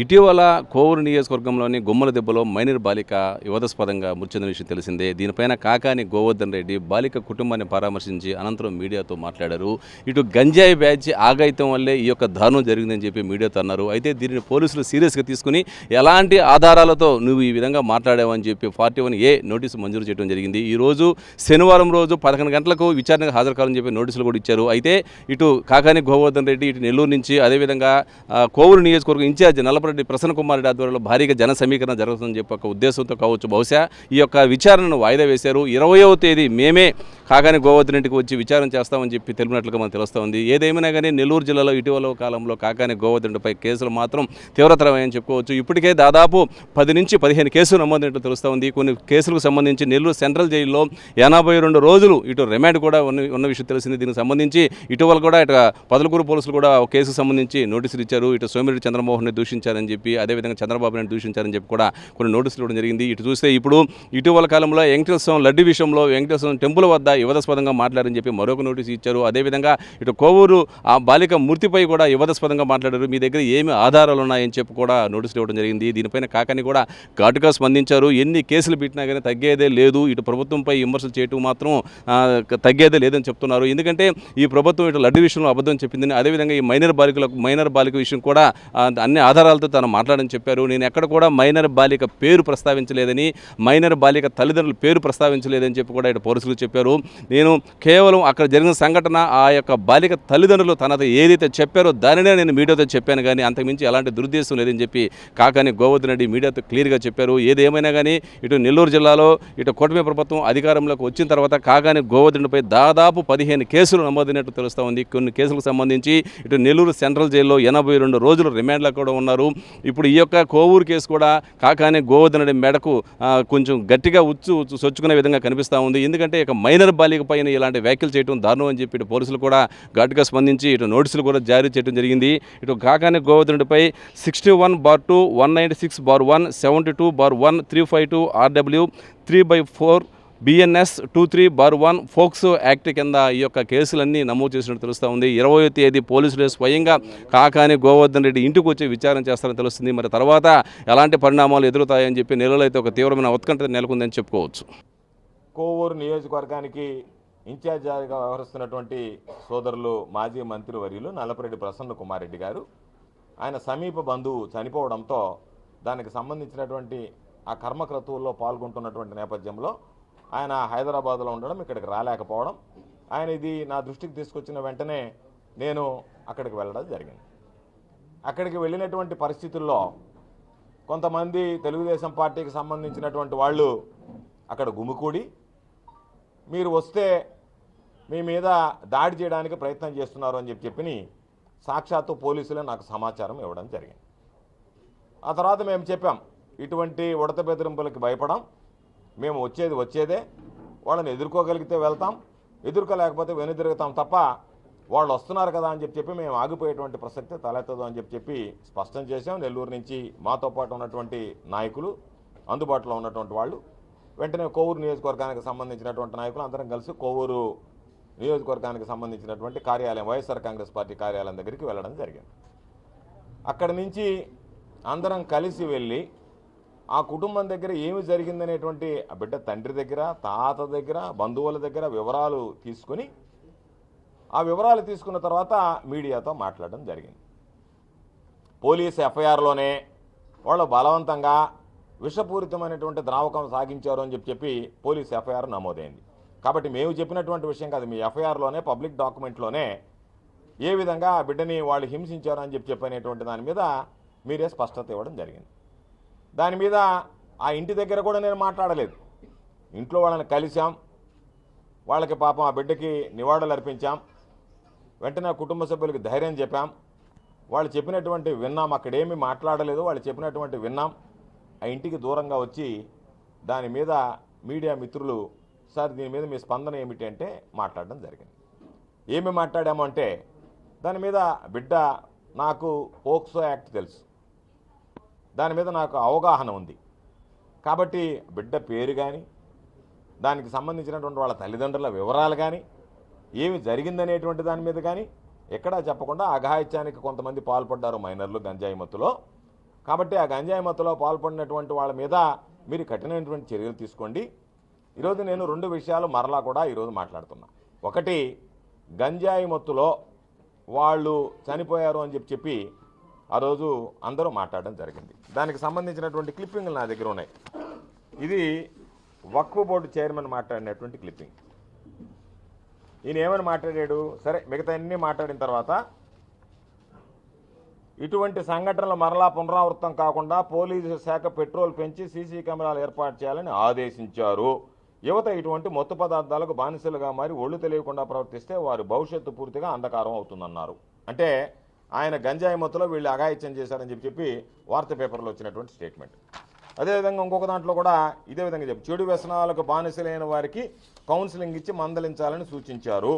ఇటీవల కోవూరు నియోజకవర్గంలోని గుమ్మల దెబ్బలో మైనర్ బాలిక వివాదాస్పదంగా మృతి చెందిన విషయం తెలిసిందే. దీనిపైన కాకాని గోవర్ధన్ రెడ్డి బాలిక కుటుంబాన్ని పరామర్శించి అనంతరం మీడియాతో మాట్లాడారు. ఇటు గంజాయి బ్యాచ్ ఆగాయితం వల్లే ఈ యొక్క దారుణం జరిగిందని చెప్పి మీడియాతో అన్నారు. అయితే దీనిని పోలీసులు సీరియస్గా తీసుకుని ఎలాంటి ఆధారాలతో నువ్వు ఈ విధంగా మాట్లాడావని చెప్పి ఫార్టీ వన్ ఏ నోటీసు మంజూరు చేయడం జరిగింది. ఈ రోజు శనివారం రోజు పదకొండు గంటలకు విచారణకు హాజరు కావాలని చెప్పి నోటీసులు కూడా ఇచ్చారు. అయితే ఇటు కాకాని గోవర్ధన్ రెడ్డి ఇటు నెల్లూరు నుంచి అదేవిధంగా కోవూరు నియోజకవర్గం ఇన్ఛార్జ్ నల్లపరెడ్డి ప్రసన్న కుమార్ రెడ్డి ఆధ్వర్యంలో భారీగా జన సమీకరణ జరుగుతుందని చెప్పి ఒక ఉద్దేశంతో కావచ్చు. బహుశా ఈ యొక్క విచారణను వాయిదా వేశారు. ఇరవయవ తేదీ మేమే కాగానే గోవర్ధన్ ఇంటికి వచ్చి విచారణ చేస్తామని చెప్పి తెలిపినట్లుగా మనకు తెలుస్తోంది. ఏదేమైనా కానీ నెల్లూరు జిల్లాలో ఇటీవల కాలంలో కాకాని గోవర్ధన్ కేసులు మాత్రం తీవ్రతరమని చెప్పుకోవచ్చు. ఇప్పటికే దాదాపు పది నుంచి పదిహేను కేసులు నమోదైనట్టు తెలుస్తోంది. కొన్ని కేసులకు సంబంధించి నెల్లూరు సెంట్రల్ జైల్లో ఎనభై రెండు రోజులు ఇటు రిమాండ్ కూడా ఉన్న ఉన్న విషయం తెలిసింది. దీనికి సంబంధించి ఇటీవల కూడా ఇటు పదలకూరు పోలీసులు కూడా కేసుకు సంబంధించి నోటీసులు ఇచ్చారు. ఇటు సోమిరెడ్డి చంద్రమోహన్ దూషించారు. దూషించారని చెప్పి అదేవిధంగా చంద్రబాబు నాయుడు దూషించారని చెప్పి కూడా కొన్ని నోటీసులు ఇవ్వడం జరిగింది. ఇటు చూస్తే ఇప్పుడు ఇటీవల కాలంలో వెంకటేశ్వరం లడ్డు విషయంలో వెంకటేశ్వరం టెంపుల్ వద్ద యువదస్పదంగా మాట్లాడని చెప్పి మరొక నోటీసు ఇచ్చారు. అదేవిధంగా ఇటు కోవూరు ఆ బాలిక మృతిపై కూడా వివాదాస్పదంగా మాట్లాడారు. మీ దగ్గర ఏమి ఆధారాలు ఉన్నాయని చెప్పి కూడా నోటీసులు ఇవ్వడం జరిగింది. దీనిపైన కాకని కూడా ఘాటుగా స్పందించారు. ఎన్ని కేసులు పెట్టినా కానీ తగ్గేదే లేదు. ఇటు ప్రభుత్వంపై విమర్శలు చేయటం మాత్రం తగ్గేదే లేదని చెప్తున్నారు. ఎందుకంటే ఈ ప్రభుత్వం ఇటు లడ్డు విషయంలో అబద్ధం చెప్పిందని అదేవిధంగా ఈ మైనర్ బాలికలకు మైనర్ బాలిక విషయం కూడా అన్ని ఆధారాలతో తాను మాట్లాడని చెప్పారు. నేను ఎక్కడ కూడా మైనర్ బాలిక పేరు ప్రస్తావించలేదని మైనర్ బాలిక తల్లిదండ్రుల పేరు ప్రస్తావించలేదని చెప్పి కూడా ఇటు పోలీసులు చెప్పారు. నేను కేవలం అక్కడ జరిగిన సంఘటన ఆ యొక్క బాలిక తల్లిదండ్రులు తనతో ఏదైతే చెప్పారో దానినే నేను మీడియాతో చెప్పాను. కానీ అంతకుమించి ఎలాంటి దురుద్దేశం లేదని చెప్పి కాకాని గోవర్ధన్ రెడ్డి మీడియాతో క్లియర్గా చెప్పారు. ఏదేమైనా కానీ ఇటు నెల్లూరు జిల్లాలో ఇటు కూటమి ప్రభుత్వం అధికారంలోకి వచ్చిన తర్వాత కాకాని గోవర్ధన్పై దాదాపు పదిహేను కేసులు నమోదైనట్టు తెలుస్తూ ఉంది. కొన్ని కేసులకు సంబంధించి ఇటు నెల్లూరు సెంట్రల్ జైల్లో ఎనభై రెండు రోజులు రిమాండ్లో కూడా ఉన్నారు. ఇప్పుడు ఈ యొక్క కోవూరు కేసు కూడా కాకానే గోవర్ధనుడి మెడకు కొంచెం గట్టిగా ఉచ్చు సొచ్చుకునే విధంగా కనిపిస్తూ ఉంది. ఎందుకంటే ఇక మైనర్ బాలిక పైన ఇలాంటి వ్యాఖ్యలు చేయడం దారుణం అని చెప్పి ఇటు పోలీసులు కూడా ఘాటుగా స్పందించి ఇటు నోటీసులు కూడా జారీ చేయడం జరిగింది. ఇటు కాకానే గోవర్ధనుడిపై sixty one bar two one ninety six bar one seventy two bar one three five two RW three by four BNS two three bar one POCSO act కింద ఈ యొక్క కేసులన్నీ నమోదు చేసినట్టు తెలుస్తూ ఉంది. ఇరవై తేదీ పోలీసులు స్వయంగా కాకాని గోవర్ధన్ రెడ్డి ఇంటికి వచ్చి విచారణ చేస్తారని తెలుస్తుంది. మరి తర్వాత ఎలాంటి పరిణామాలు ఎదురుతాయని చెప్పి నెలలో అయితే ఒక తీవ్రమైన ఉత్కంఠ నెలకొందని చెప్పుకోవచ్చు. కోవూరు నియోజకవర్గానికి ఇన్ఛార్జిగా వ్యవహరిస్తున్నటువంటి సోదరులు మాజీ మంత్రి వర్యులు నల్లపరెడ్డి ప్రసన్న కుమారెడ్డి గారు ఆయన సమీప బంధువు చనిపోవడంతో దానికి సంబంధించినటువంటి ఆ కర్మక్రతువుల్లో పాల్గొంటున్నటువంటి నేపథ్యంలో ఆయన హైదరాబాద్లో ఉండడం ఇక్కడికి రాలేకపోవడం. ఆయన ఇది నా దృష్టికి తీసుకొచ్చిన వెంటనే నేను అక్కడికి వెళ్ళడం జరిగింది. అక్కడికి వెళ్ళినటువంటి పరిస్థితుల్లో కొంతమంది తెలుగుదేశం పార్టీకి సంబంధించినటువంటి వాళ్ళు అక్కడ గుమికూడి మీరు వస్తే మీ మీద దాడి చేయడానికి ప్రయత్నం చేస్తున్నారు అని చెప్పి చెప్పి సాక్షాత్తు పోలీసులే నాకు సమాచారం ఇవ్వడం జరిగింది. ఆ తర్వాత మేము చెప్పాం ఇటువంటి ఉడత బెదిరింపులకి భయపడం మేము వచ్చేది వచ్చేదే వాళ్ళని ఎదుర్కోగలిగితే వెళ్తాం ఎదుర్కోలేకపోతే వెనుదిరుగుతాం తప్ప వాళ్ళు వస్తున్నారు కదా అని చెప్పి చెప్పి మేము ఆగిపోయేటువంటి ప్రసక్తి తలెత్తదు అని చెప్పి చెప్పి స్పష్టం చేశాం. నెల్లూరు నుంచి మాతో పాటు ఉన్నటువంటి నాయకులు అందుబాటులో ఉన్నటువంటి వాళ్ళు వెంటనే కోవూరు నియోజకవర్గానికి సంబంధించినటువంటి నాయకులు అందరం కలిసి కోవూరు నియోజకవర్గానికి సంబంధించినటువంటి కార్యాలయం వైఎస్ఆర్ కాంగ్రెస్ పార్టీ కార్యాలయం దగ్గరికి వెళ్ళడం జరిగింది. అక్కడి నుంచి అందరం కలిసి వెళ్ళి ఆ కుటుంబం దగ్గర ఏమి జరిగిందనేటువంటి ఆ బిడ్డ తండ్రి దగ్గర తాత దగ్గర బంధువుల దగ్గర వివరాలు తీసుకొని ఆ వివరాలు తీసుకున్న తర్వాత మీడియాతో మాట్లాడడం జరిగింది. పోలీస్ ఎఫ్ఐఆర్లోనే వాళ్ళు బలవంతంగా విషపూరితమైనటువంటి ద్రావకం సాగించారు అని చెప్పి చెప్పి పోలీస్ ఎఫ్ఐఆర్ నమోదైంది. కాబట్టి మేము చెప్పినటువంటి విషయం కాదు మీ ఎఫ్ఐఆర్లోనే పబ్లిక్ డాక్యుమెంట్లోనే ఏ విధంగా ఆ బిడ్డని వాళ్ళు హింసించారు అని చెప్పి చెప్పనేటువంటి దాని మీద మీరే స్పష్టత ఇవ్వడం జరిగింది. దాని మీద ఆ ఇంటి దగ్గర కూడా నేను మాట్లాడలేదు. ఇంట్లో వాళ్ళని కలిశాం. వాళ్ళకి పాపం ఆ బిడ్డకి నివాళులు అర్పించాం. వెంటనే ఆ కుటుంబ సభ్యులకి ధైర్యం చెప్పాం. వాళ్ళు చెప్పినటువంటి విన్నాం. అక్కడేమీ మాట్లాడలేదు. వాళ్ళు చెప్పినటువంటి విన్నాం. ఆ ఇంటికి దూరంగా వచ్చి దాని మీద మీడియా మిత్రులు సార్ దీని మీద మీ స్పందన ఏమిటి? అంటే మాట్లాడడం జరిగింది. ఏమి మాట్లాడాము అంటే దాని మీద బిడ్డ నాకు పోక్సో యాక్ట్ తెలుసు. దాని మీద నాకు అవగాహన ఉంది. కాబట్టి బిడ్డ పేరు కానీ దానికి సంబంధించినటువంటి వాళ్ళ తల్లిదండ్రుల వివరాలు కానీ ఏమి జరిగిందనేటువంటి దాని మీద కానీ ఎక్కడా చెప్పకుండా అఘాయిత్యానికి కొంతమంది పాల్పడ్డారు మైనర్లు గంజాయి మత్తులో. కాబట్టి ఆ గంజాయి మత్తులో పాల్పడినటువంటి వాళ్ళ మీద మీరు కఠినమైనటువంటి చర్యలు తీసుకోండి. ఈరోజు నేను రెండు విషయాలు మరలా కూడా ఈరోజు మాట్లాడుతున్నా. ఒకటి గంజాయి మత్తులో వాళ్ళు చనిపోయారు అని చెప్పి చెప్పి ఆ రోజు అందరూ మాట్లాడడం జరిగింది. దానికి సంబంధించినటువంటి క్లిప్పింగ్లు నా దగ్గర ఉన్నాయి. ఇది వక్ఫ్ బోర్డు చైర్మన్ మాట్లాడినటువంటి క్లిప్పింగ్. ఈయన ఏమని మాట్లాడాడు? సరే మిగతా అన్నీ మాట్లాడిన తర్వాత ఇటువంటి సంఘటనలు మరలా పునరావృతం కాకుండా పోలీసు శాఖ పెట్రోల్ పెంచి సీసీ కెమెరాలు ఏర్పాటు చేయాలని ఆదేశించారు. యువత ఇటువంటి మత్తు పదార్థాలకు బానిసలుగా మారి ఒళ్ళు తెలియకుండా ప్రవర్తిస్తే వారి భవిష్యత్తు పూర్తిగా అంధకారం అవుతుందన్నారు. అంటే ఆయన గంజాయి మత్తులో వీళ్ళు అఘాయిత్యం చేశారని చెప్పి చెప్పి వార్త పేపర్లో వచ్చినటువంటి స్టేట్మెంట్. అదేవిధంగా ఇంకొక దాంట్లో కూడా ఇదే విధంగా చెప్పి చెడు వ్యసనాలకు బానిసలైన వారికి కౌన్సిలింగ్ ఇచ్చి మందలించాలని సూచించారు.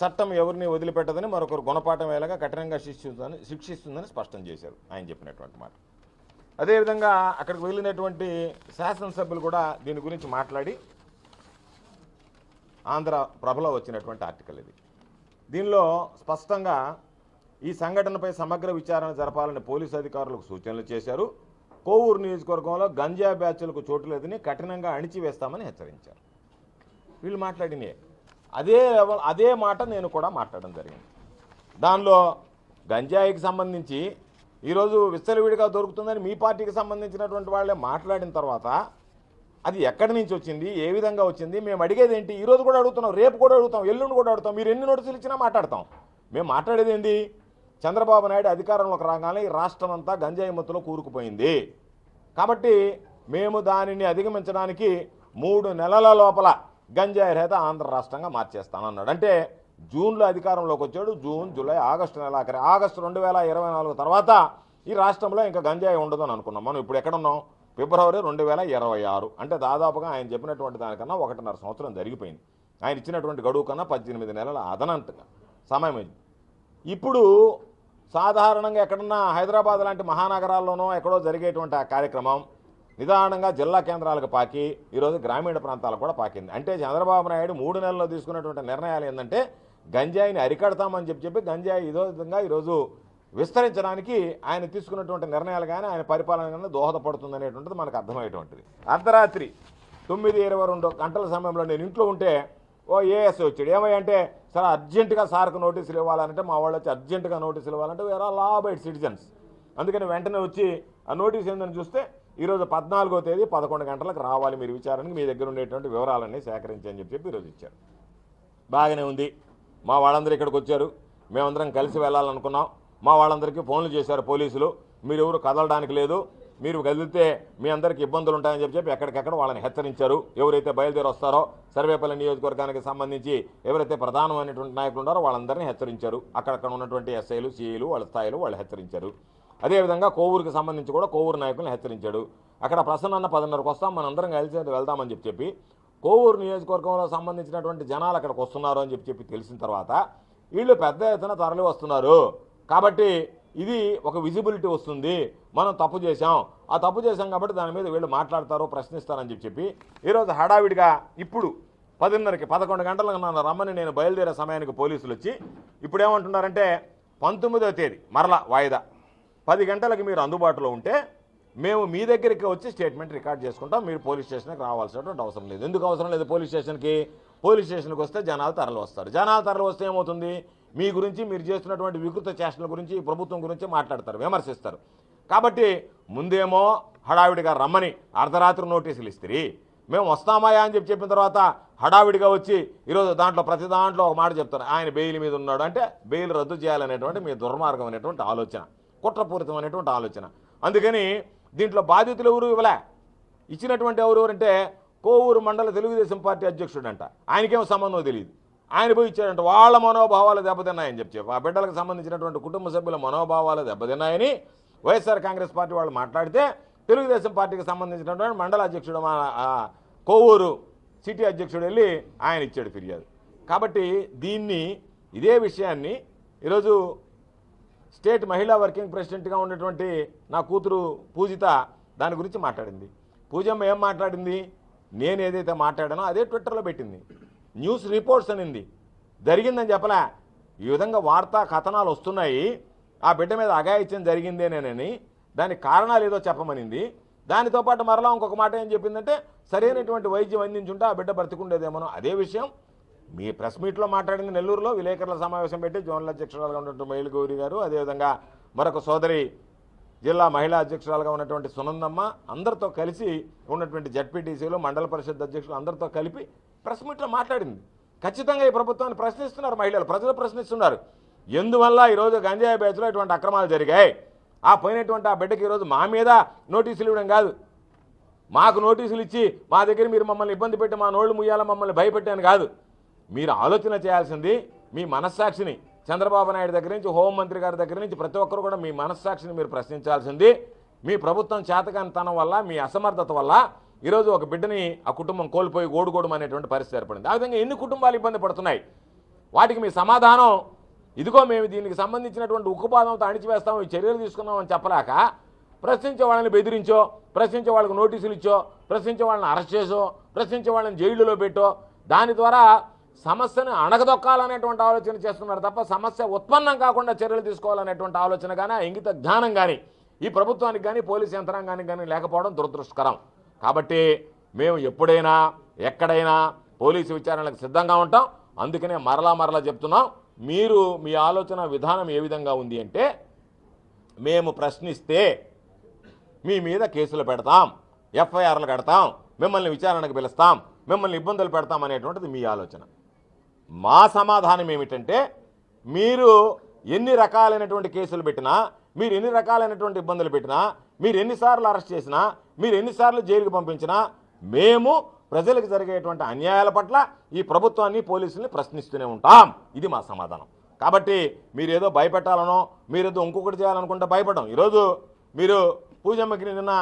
చట్టం ఎవరిని వదిలిపెట్టదని మరొకరు గుణపాఠం వేలాగా కఠినంగా శిక్షిస్తుందని శిక్షిస్తుందని స్పష్టం చేశారు ఆయన చెప్పినటువంటి మాట. అదేవిధంగా అక్కడికి వెళ్ళినటువంటి శాసనసభ్యులు కూడా దీని గురించి మాట్లాడి ఆంధ్ర ప్రభలో వచ్చినటువంటి ఆర్టికల్ ఇది. దీనిలో స్పష్టంగా ఈ సంఘటనపై సమగ్ర విచారణ జరపాలని పోలీసు అధికారులకు సూచనలు చేశారు. కోవూరు నియోజకవర్గంలో గంజా బ్యాచ్లకు చోటు లేదని కఠినంగా అణిచివేస్తామని హెచ్చరించారు. వీళ్ళు మాట్లాడినే అదే లెవెల్ అదే మాట నేను కూడా మాట్లాడడం జరిగింది. దానిలో గంజాయికి సంబంధించి ఈరోజు విచ్చలవిడిగా దొరుకుతుందని మీ పార్టీకి సంబంధించినటువంటి వాళ్ళే మాట్లాడిన తర్వాత అది ఎక్కడి నుంచి వచ్చింది ఏ విధంగా వచ్చింది మేము అడిగేది ఏంటి? ఈరోజు కూడా అడుగుతున్నాం రేపు కూడా అడుగుతాం ఎల్లుండి కూడా అడుగుతాం మీరు ఎన్ని నోటీసులు ఇచ్చినా మాట్లాడతాం. మేము మాట్లాడేది ఏంటి చంద్రబాబు నాయుడు అధికారంలోకి రాగానే ఈ రాష్ట్రం అంతా గంజాయి మత్తులో కూరుకుపోయింది. కాబట్టి మేము దానిని అధిగమించడానికి మూడు నెలల లోపల గంజాయి రహిత ఆంధ్ర రాష్ట్రంగా మార్చేస్తానన్నాడు. అంటే జూన్లో అధికారంలోకి వచ్చాడు. జూన్ జూలై ఆగస్టు నెల ఆఖరి. ఆగస్టు రెండు వేల ఇరవై నాలుగు తర్వాత ఈ రాష్ట్రంలో ఇంకా గంజాయి ఉండదని అనుకున్నాం. మనం ఇప్పుడు ఎక్కడున్నాం? ఫిబ్రవరి రెండు వేల ఇరవై ఆరు. అంటే దాదాపుగా ఆయన చెప్పినటువంటి దానికన్నా ఒకటిన్నర సంవత్సరం జరిగిపోయింది. ఆయన ఇచ్చినటువంటి గడువు కన్నా పద్దెనిమిది నెలల అదనంతగా. సమయం అయింది ఇప్పుడు సాధారణంగా ఎక్కడన్నా హైదరాబాద్ లాంటి మహానగరాల్లోనో ఎక్కడో జరిగేటువంటి ఆ కార్యక్రమం నిదానంగా జిల్లా కేంద్రాలకు పాకి ఈరోజు గ్రామీణ ప్రాంతాలకు కూడా పాకింది. అంటే చంద్రబాబు నాయుడు మూడు నెలల్లో తీసుకున్నటువంటి నిర్ణయాలు ఏంటంటే గంజాయిని అరికడతామని చెప్పి చెప్పి గంజాయి ఇదో విధంగా ఈరోజు విస్తరించడానికి ఆయన తీసుకున్నటువంటి నిర్ణయాలు కానీ ఆయన పరిపాలన కానీ దోహదపడుతుంది అనేటువంటిది మనకు అర్థమయ్యేటువంటిది. అర్ధరాత్రి తొమ్మిది ఇరవై రెండు గంటల సమయంలో నేను ఇంట్లో ఉంటే ఓ ఏఎస్ వచ్చాడు. ఏమయ్యంటే చాలా అర్జెంటుగా సార్కు నోటీసులు ఇవ్వాలంటే మా వాళ్ళు వచ్చి అర్జెంటుగా నోటీసులు ఇవ్వాలంటే వేరే లా సిటిజన్స్ అందుకని వెంటనే వచ్చి ఆ నోటీస్ ఏందని చూస్తే ఈరోజు పద్నాలుగో తేదీ పదకొండు గంటలకు రావాలి మీరు విచారణకి మీ దగ్గర ఉండేటువంటి వివరాలన్నీ సేకరించని చెప్పి చెప్పి ఈరోజు ఇచ్చారు. బాగానే ఉంది. మా వాళ్ళందరూ ఇక్కడికి వచ్చారు. మేమందరం కలిసి వెళ్ళాలనుకున్నాం. మా వాళ్ళందరికీ ఫోన్లు చేశారు పోలీసులు. మీరు ఎవరు కదలడానికి లేదు. మీరు కదిలితే మీ అందరికి ఇబ్బందులు ఉంటాయని చెప్పి చెప్పి ఎక్కడికెక్కడ వాళ్ళని హెచ్చరించారు. ఎవరైతే బయలుదేరి వస్తారో సర్వేపల్లి నియోజకవర్గానికి సంబంధించి ఎవరైతే ప్రధానమైనటువంటి నాయకులు ఉన్నారో వాళ్ళందరినీ హెచ్చరించారు. అక్కడక్కడ ఉన్నటువంటి ఎస్ఐలు సిఐలు వాళ్ళ స్థాయిలో వాళ్ళు హెచ్చరించారు. అదేవిధంగా కోవూరుకి సంబంధించి కూడా కోవూరు నాయకులను హెచ్చరించాడు. అక్కడ ప్రసన్న పదిన్నరకు వస్తాం మనందరం కలిసి వెళ్దామని చెప్పి చెప్పి కోవూరు నియోజకవర్గంలో సంబంధించినటువంటి జనాలు అక్కడికి వస్తున్నారు అని చెప్పి చెప్పి తెలిసిన తర్వాత వీళ్ళు పెద్ద ఎత్తున తరలి వస్తున్నారు కాబట్టి ఇది ఒక విజిబిలిటీ వస్తుంది. మనం తప్పు చేశాం. ఆ తప్పు చేశాం కాబట్టి దాని మీద వీళ్ళు మాట్లాడతారు ప్రశ్నిస్తారని చెప్పి చెప్పి ఈరోజు హడావిడిగా ఇప్పుడు పదిన్నరకి పదకొండు గంటలకు నన్ను రమ్మని నేను బయలుదేరే సమయానికి పోలీసులు వచ్చి ఇప్పుడు ఏమంటున్నారంటే పంతొమ్మిదవ తేదీ మరలా వాయిదా. పది గంటలకు మీరు అందుబాటులో ఉంటే మేము మీ దగ్గరికి వచ్చి స్టేట్మెంట్ రికార్డ్ చేసుకుంటాం. మీరు పోలీస్ స్టేషన్కి రావాల్సినటువంటి అవసరం లేదు. ఎందుకు అవసరం లేదు పోలీస్ స్టేషన్కి? పోలీస్ స్టేషన్కి వస్తే జనాలు తరలి వస్తారు. జనాలు తరలి వస్తే ఏమవుతుంది? మీ గురించి మీరు చేస్తున్నటువంటి వికృత చేష్టల గురించి ప్రభుత్వం గురించి మాట్లాడతారు విమర్శిస్తారు. కాబట్టి ముందేమో హడావిడిగా రమ్మని అర్ధరాత్రి నోటీసులు ఇస్తారు. మేము వస్తామాయా అని చెప్పి చెప్పిన తర్వాత హడావిడిగా వచ్చి ఈరోజు దాంట్లో ప్రతి దాంట్లో ఒక మాట చెప్తారు. ఆయన బెయిల్ మీద ఉన్నాడు అంటే బెయిల్ రద్దు చేయాలనేటువంటి మీ దుర్మార్గం అనేటువంటి ఆలోచన కుట్రపూరితమైనటువంటి ఆలోచన. అందుకని దీంట్లో బాధితులు ఎవరు ఇవ్వలే? ఇచ్చినటువంటి ఎవరు అంటే కోవూరు మండల తెలుగుదేశం పార్టీ అధ్యక్షుడు అంట ఆయనకేమో సంబంధం తెలియదు. ఆయన పోయి ఇచ్చాడంట వాళ్ళ మనోభావాలు దెబ్బతిన్నాయని చెప్పి ఆ బిడ్డలకు సంబంధించినటువంటి కుటుంబ సభ్యుల మనోభావాలు దెబ్బతిన్నాయని వైఎస్ఆర్ కాంగ్రెస్ పార్టీ వాళ్ళు మాట్లాడితే తెలుగుదేశం పార్టీకి సంబంధించినటువంటి మండల అధ్యక్షుడు మా కోవూరు సిటీ అధ్యక్షుడు వెళ్ళి ఆయన ఇచ్చాడు ఫిర్యాదు. కాబట్టి దీన్ని ఇదే విషయాన్ని ఈరోజు స్టేట్ మహిళా వర్కింగ్ ప్రెసిడెంట్గా ఉన్నటువంటి నా కూతురు పూజిత దాని గురించి మాట్లాడింది. పూజమ్మ ఏం మాట్లాడింది? నేను ఏదైతే మాట్లాడానో అదే ట్విట్టర్లో పెట్టింది. న్యూస్ రిపోర్ట్స్ అనింది. జరిగిందని చెప్పలే. ఈ విధంగా వార్తా కథనాలు వస్తున్నాయి. ఆ బిడ్డ మీద అఘాయిత్యం జరిగిందేనేనని దానికి కారణాలు ఏదో చెప్పమనింది. దానితో పాటు మరలా ఇంకొక మాట ఏం చెప్పిందంటే సరైనటువంటి వైద్యం అందించుంటే ఆ బిడ్డ బ్రతికుండేదేమోనో. అదే విషయం. మీ ప్రెస్ మీట్లో మాట్లాడింది నెల్లూరులో విలేకరుల సమావేశం పెట్టి జోనల్ అధ్యక్షురాలుగా ఉన్నటువంటి మహిళ గౌరి గారు అదేవిధంగా మరొక సోదరి జిల్లా మహిళా అధ్యక్షురాలుగా ఉన్నటువంటి సునందమ్మ అందరితో కలిసి ఉన్నటువంటి జడ్పీటీసీలు మండల పరిషత్ అధ్యక్షులు అందరితో కలిపి ప్రెస్ మీట్లో మాట్లాడింది. ఖచ్చితంగా ఈ ప్రభుత్వాన్ని ప్రశ్నిస్తున్నారు మహిళలు ప్రజలు ప్రశ్నిస్తున్నారు. ఎందువల్ల ఈరోజు గంజాయి బ్యాచ్లో ఇటువంటి అక్రమాలు జరిగాయి? ఆ పోయినటువంటి ఆ బిడ్డకి ఈరోజు మా మీద నోటీసులు ఇవ్వడం కాదు. మాకు నోటీసులు ఇచ్చి మా దగ్గర మీరు మమ్మల్ని ఇబ్బంది పెట్టి మా నోళ్ళు ముయ్యాల మమ్మల్ని భయపెట్టాను కాదు. మీరు ఆలోచన చేయాల్సింది మీ మనస్సాక్షిని చంద్రబాబు నాయుడు దగ్గర నుంచి హోంమంత్రి గారి దగ్గర నుంచి ప్రతి ఒక్కరు కూడా మీ మనస్సాక్షిని మీరు ప్రశ్నించాల్సింది. మీ ప్రభుత్వం చేతకానితనం వల్ల మీ అసమర్థత వల్ల ఈరోజు ఒక బిడ్డని ఆ కుటుంబం కోల్పోయి ఓడుకోవడం అనేటువంటి పరిస్థితి ఏర్పడింది. ఆ విధంగా ఎన్ని కుటుంబాలు ఇబ్బంది పడుతున్నాయి? వాటికి మీ సమాధానం ఇదిగో మేము దీనికి సంబంధించినటువంటి ఉక్కుపాదంతో అణిచివేస్తాం ఈ చర్యలు తీసుకున్నామని చెప్పలేక ప్రశ్నించే వాళ్ళని బెదిరించో ప్రశ్నించే వాళ్ళకి నోటీసులు ఇచ్చో ప్రశ్నించే వాళ్ళని అరెస్ట్ చేసో ప్రశ్నించే వాళ్ళని జైలులో పెట్టో దాని ద్వారా సమస్యను అణగదొక్కాలనేటువంటి ఆలోచన చేస్తున్నారు తప్ప సమస్య ఉత్పన్నం కాకుండా చర్యలు తీసుకోవాలనేటువంటి ఆలోచన కానీ ఇంగిత జ్ఞానం కానీ ఈ ప్రభుత్వానికి కానీ పోలీస్ యంత్రాంగానికి కానీ లేకపోవడం దురదృష్టకరం. కాబట్టి మేము ఎప్పుడైనా ఎక్కడైనా పోలీసు విచారణలకు సిద్ధంగా ఉంటాం. అందుకనే మరలా మరలా చెప్తున్నాం. మీరు మీ ఆలోచన విధానం ఏ విధంగా ఉంది అంటే మేము ప్రశ్నిస్తే మీ మీద కేసులు పెడతాం ఎఫ్ఐఆర్లు కడతాం మిమ్మల్ని విచారణకు పిలుస్తాం మిమ్మల్ని ఇబ్బందులు పెడతాం అనేటువంటిది మీ ఆలోచన. మా సమాధానం ఏమిటంటే మీరు ఎన్ని రకాలైనటువంటి కేసులు పెట్టినా మీరు ఎన్ని రకాలైనటువంటి ఇబ్బందులు పెట్టినా మీరు ఎన్నిసార్లు అరెస్ట్ చేసినా మీరు ఎన్నిసార్లు జైలుకి పంపించినా మేము ప్రజలకు జరిగేటువంటి అన్యాయాల పట్ల ఈ ప్రభుత్వాన్ని పోలీసుల్ని ప్రశ్నిస్తూనే ఉంటాం. ఇది మా సమాధానం. కాబట్టి మీరు ఏదో భయపెట్టాలనో మీరు ఏదో ఇంకొకటి చేయాలనుకుంటే భయపడడం. ఈరోజు మీరు పూజమ్మకి నిన్న